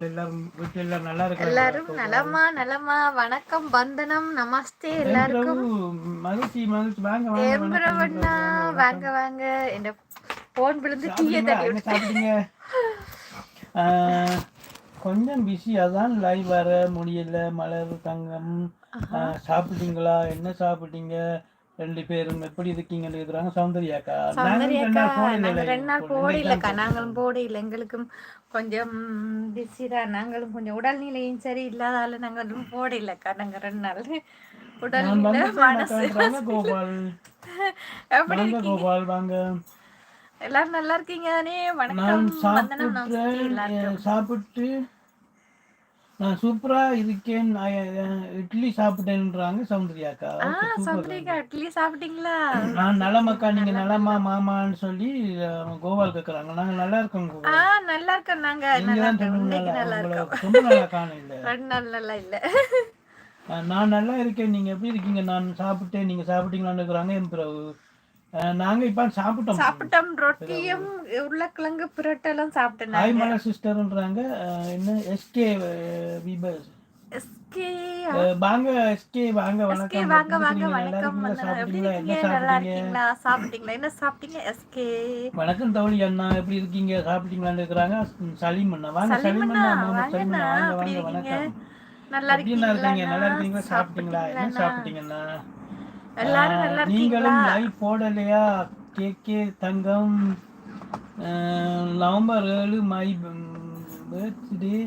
எல்லாரும் நலமா நலமா. வணக்கம் வந்தனம். நமஸ்தே எல்லாருக்கும். மகிழ்ச்சி வாங்க வாங்க இந்த போன் விழுந்து டீயை? தட்டி கொஞ்சம் பிஸி அதான் லைவ் வர முடியல. மலர் தங்கம். சாப்பிட்டீங்களா? என்ன சாப்பிட்டீங்க? ரெண்டு பேரும் எப்படி இருக்கீங்கன்னு இருக்கிறாங்க சௌந்தர்யாக்கா சௌந்தர்யாக்கா நாள் போடல நாங்க live. ரெண்டு நாள் போட இல்லக்கா நாங்களும் போட இல்லை எங்களுக்கும் கொஞ்சம் பிஸி தான் நாங்களும் கொஞ்சம் உடல்நிலையும் சரி இல்லாதால நாங்களும் போட இல்லக்கா நாங்க ரெண்டு நாள் உடல்நிலை மனசு எப்படி கோபால் வாங்க. எல்லாரும் நல்லா இருக்கீங்க தானே? வணக்கம். சாப்பிட்டு நான் சூப்பரா இருக்கேன். இட்லி சாப்பிட்டேன்றாங்க சௌந்தர்யாக்கா. சௌந்தரிக்கா இட்லி சாப்பிட்டீங்களா? நான் நலமக்கா நீங்க நலமா மாமான்னு சொல்லி கோபால் கேக்குறாங்க. நாங்க நல்லா இருக்கோம் ஆ நல்லா இருக்கோம் நாங்க. நல்லா இருக்கோம். ரொம்ப நல்லா காணும் இல்ல? ரெண்டு நாள் நல்லா இல்ல. நான் நல்லா இருக்கேன். நீங்க எப்படி இருக்கீங்க? நான் சாப்பிட்டேன். நீங்க சாப்பிட்டீங்களான்னு இருக்கிறாங்க என் பிறகு நாங்க இப்ப சாப்பிட்டோம். சாப்பிட்டோம். ரொட்டியும் உருளைக்கிழங்கு புரோட்டெல்லாம் சாப்பிட்டேன் ஹாய் நாங்க. மலா சிஸ்டர்ன்றாங்க. என்ன? எஸ்கே விபஸ் எஸ்கே வாங்க எஸ்கே வாங்க வணக்கம். வாங்க வாங்க வணக்கம். சாப்பிட்டீங்களா? என்ன நல்லா சாப்பிட்டீங்க? இருக்கீங்களா? சாப்பிட்டீங்களா? என்ன சாப்பிட்டீங்க எஸ்கே வணக்கம் தோழி அண்ணா. எப்படி இருக்கீங்க? சாப்பிட்டீங்களான்னு இருக்கிறாங்க சலீம் அண்ணா. வாங்க சலீம் அண்ணா. வாங்க வாங்க? வணக்கம். நல்லா இருக்கீங்க? நல்லா இருக்கீங்களா இருக்கீங்களா? சாப்பிட்டீங்களா? என்ன சாப்பிட்டீங்கன்னா எல்லாரும் நல்லா நீங்களும் லைவ் போடலையா? கேக்கே தங்கம் நவம்பர் ஏழு மை பர்த்டே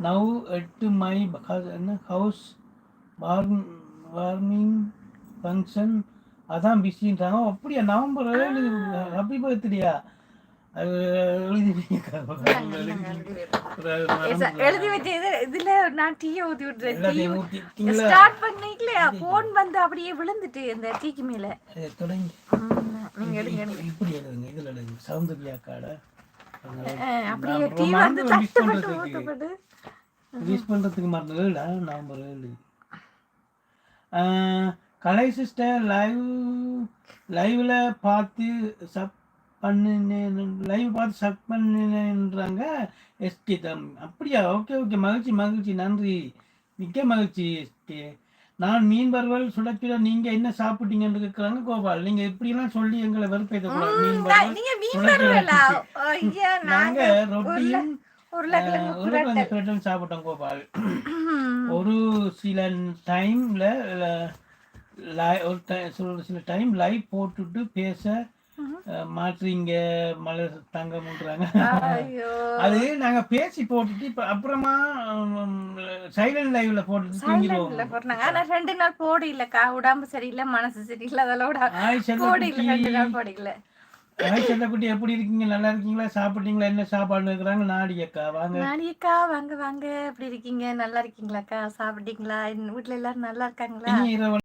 நவ் எட்டு மை என்ன ஹவுஸ் வார்ம் வார்மிங் ஃபங்க்ஷன் அதான் பிஸின்றாங்க அப்படியா? நவம்பர் ஏழு ஹாப்பி பர்த்டேயா எழுதி வச்ச இதுல நான் டீயை ஊத்தி விட்டுறேன்? ஸ்டார்ட் பண்ணிக்கலையா போன் வந்து அப்படியே விழுந்துட்டு இந்த டீக்கு மேல தொடங்கி நீங்க எடுங்க இப்படி எழுதுங்க இதுல எழுதுங்க சௌந்தர்யா காடை அப்படியே டீ வந்து தட்டுப்பட்டு ஊத்தப்பட்டு பண்றதுக்கு மறந்ததுல நவம்பர் ஏழு கலை சிஸ்டர் லைவ் லைவ்ல பார்த்து சப் பண்ணினேன் லைவ் பார்த்து சப் பண்ணினேன்றாங்க எஸ்கே தம் அப்படியா? ஓகே ஓகே மகிழ்ச்சி மகிழ்ச்சி. நன்றி. மிக்க மகிழ்ச்சி எஸ்கே நான் மீன் வறுவல் சுடக்கில நீங்க என்ன சாப்பிட்டீங்கன்னு இருக்கிறாங்க கோபால். நீங்க இப்படிலாம் சொல்லி எங்களை வெறுப்பேற்றக்கூடாது மீன் வறுவல் நீங்க ரொட்டியும் உருளைக்கிழங்கு பிரட்டன் சாப்பிட்டோம் கோபால். ஒரு சில டைம்ல ஒரு சில டைம் லைவ் போட்டுட்டு பேச அஹ், மாற்றீங்க மலர் தங்கம்ன்றாங்க. அது நாங்க பேசி போட்டுட்டு இப்ப அப்புறமா சைலண்ட் லைவ்ல போட்டுட்டு தூங்கிடுவோம். ஆனா ரெண்டு நாள் போட இல்லக்கா உடம்பு சரியில்லை மனசு சரியில்லை அதெல்லாம் போட இல்ல ரெண்டு நாள் போட இல்ல செல்லக்குட்டி எப்படி இருக்கீங்க? நல்லா இருக்கீங்களா? சாப்பிட்டீங்களா? என்ன சாப்பாடு இருக்கிறாங்க? நாடி அக்கா வாங்க. நாடியக்கா வாங்க வாங்க. எப்படி இருக்கீங்க? நல்லா இருக்கீங்களாக்கா? சாப்பிட்டீங்களா? வீட்டுல எல்லாரும் நல்லா இருக்காங்களா?